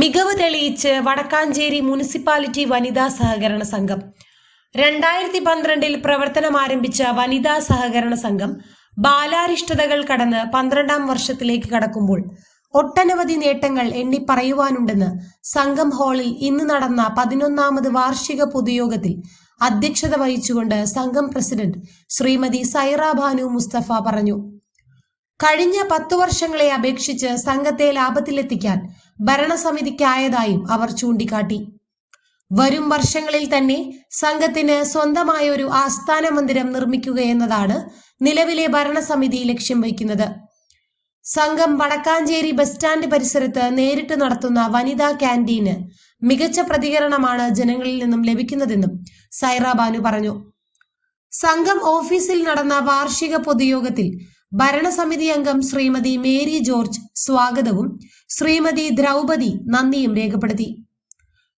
മികവ് തെളിയിച്ച് വടക്കാഞ്ചേരി മുനിസിപ്പാലിറ്റി വനിതാ സഹകരണ സംഘം. രണ്ടായിരത്തി പന്ത്രണ്ടിൽ പ്രവർത്തനം ആരംഭിച്ച വനിതാ സഹകരണ സംഘം ബാലാരിഷ്ടതകൾ കടന്ന് പന്ത്രണ്ടാം വർഷത്തിലേക്ക് കടക്കുമ്പോൾ ഒട്ടനവധി നേട്ടങ്ങൾ എണ്ണി പറയുവാനുണ്ടെന്ന് സംഘം ഹാളിൽ ഇന്ന് നടന്ന പതിനൊന്നാമത് വാർഷിക പൊതുയോഗത്തിൽ അധ്യക്ഷത വഹിച്ചുകൊണ്ട് സംഘം പ്രസിഡന്റ് ശ്രീമതി സൈറ ഭാനു മുസ്തഫ പറഞ്ഞു. കഴിഞ്ഞ പത്തു വർഷങ്ങളെ അപേക്ഷിച്ച് സംഘത്തെ ലാഭത്തിലെത്തിക്കാൻ ഭരണസമിതിക്കായതായും അവർ ചൂണ്ടിക്കാട്ടി. വരും വർഷങ്ങളിൽ തന്നെ സംഘത്തിന് സ്വന്തമായ ഒരു ആസ്ഥാന മന്ദിരം നിർമ്മിക്കുക നിർമ്മിക്കുകയെന്നതാണ് നിലവിലെ ഭരണസമിതി ലക്ഷ്യം വയ്ക്കുന്നത്. സംഘം വടക്കാഞ്ചേരി ബസ് സ്റ്റാൻഡ് പരിസരത്ത് നേരിട്ട് നടത്തുന്ന വനിതാ ക്യാന്റീന് മികച്ച പ്രതികരണമാണ് ജനങ്ങളിൽ നിന്നും ലഭിക്കുന്നതെന്നും സൈറ ബാനു പറഞ്ഞു. സംഘം ഓഫീസിൽ നടന്ന വാർഷിക പൊതുയോഗത്തിൽ ഭരണസമിതി അംഗം ശ്രീമതി മേരി ജോർജ് സ്വാഗതവും ശ്രീമതി ദ്രൗപതി നന്ദിയും രേഖപ്പെടുത്തി.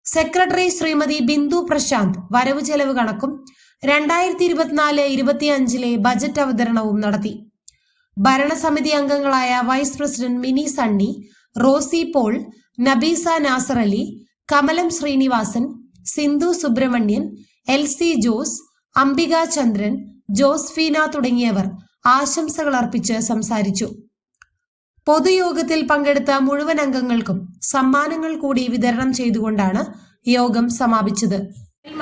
സെക്രട്ടറി ശ്രീമതി ബിന്ദു പ്രശാന്ത് വരവ് ചെലവ് കണക്കും രണ്ടായിരത്തി ഇരുപത്തിനാല് ഇരുപത്തിയഞ്ചിലെ ബജറ്റ് അവതരണവും നടത്തി. ഭരണസമിതി അംഗങ്ങളായ vice president Mini Sunny Rosy Paul Nabeesa Nasar Ali Kamalam Srinivasan Sindhu Subramanian L C Jose Ambika Chandran Josphina തുടങ്ങിയവർ ആശംസകൾ അർപ്പിച്ച് സംസാരിച്ചു. പൊതുയോഗത്തിൽ പങ്കെടുത്ത മുഴുവൻ അംഗങ്ങൾക്കും സമ്മാനങ്ങൾ കൂടി വിതരണം ചെയ്തുകൊണ്ടാണ് യോഗം സമാപിച്ചത്.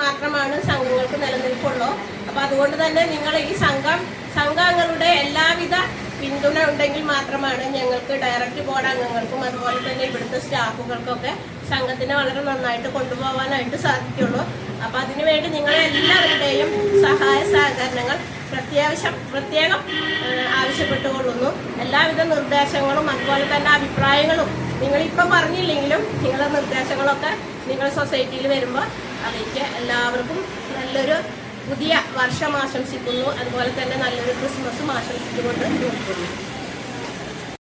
മാത്രമാണ് സംഘങ്ങൾക്ക് നിലനിൽപ്പുള്ളൂ. അപ്പൊ അതുകൊണ്ട് തന്നെ നിങ്ങൾ ഈ സംഘം സംഘാംഗങ്ങളുടെ എല്ലാവിധ പിന്തുണ ഉണ്ടെങ്കിൽ മാത്രമാണ് ഞങ്ങൾക്ക് ഡയറക്ട് ബോർഡ് അംഗങ്ങൾക്കും അതുപോലെ തന്നെ ഇവിടുത്തെ സ്റ്റാഫുകൾക്കൊക്കെ സംഘത്തിനെ വളരെ നന്നായിട്ട് കൊണ്ടുപോകാനായിട്ട് സാധിക്കുള്ളൂ. അപ്പൊ അതിനുവേണ്ടി നിങ്ങളെല്ലാവരുടെയും സഹായ സഹകരണങ്ങൾ പ്രത്യാവശ്യം പ്രത്യേകം ആവശ്യപ്പെട്ടുകൊള്ളുന്നു. എല്ലാവിധ നിർദ്ദേശങ്ങളും അതുപോലെ തന്നെ അഭിപ്രായങ്ങളും നിങ്ങളിപ്പം പറഞ്ഞില്ലെങ്കിലും നിങ്ങളുടെ നിർദ്ദേശങ്ങളൊക്കെ നിങ്ങൾ സൊസൈറ്റിയിൽ വരുമ്പോൾ അറിയിക്കുക എല്ലാവർക്കും നല്ലൊരു പുതിയ വർഷം ആശംസിക്കുന്നു. അതുപോലെ തന്നെ നല്ലൊരു ക്രിസ്മസും ആശംസിച്ചുകൊണ്ട് നിർത്തുന്നു.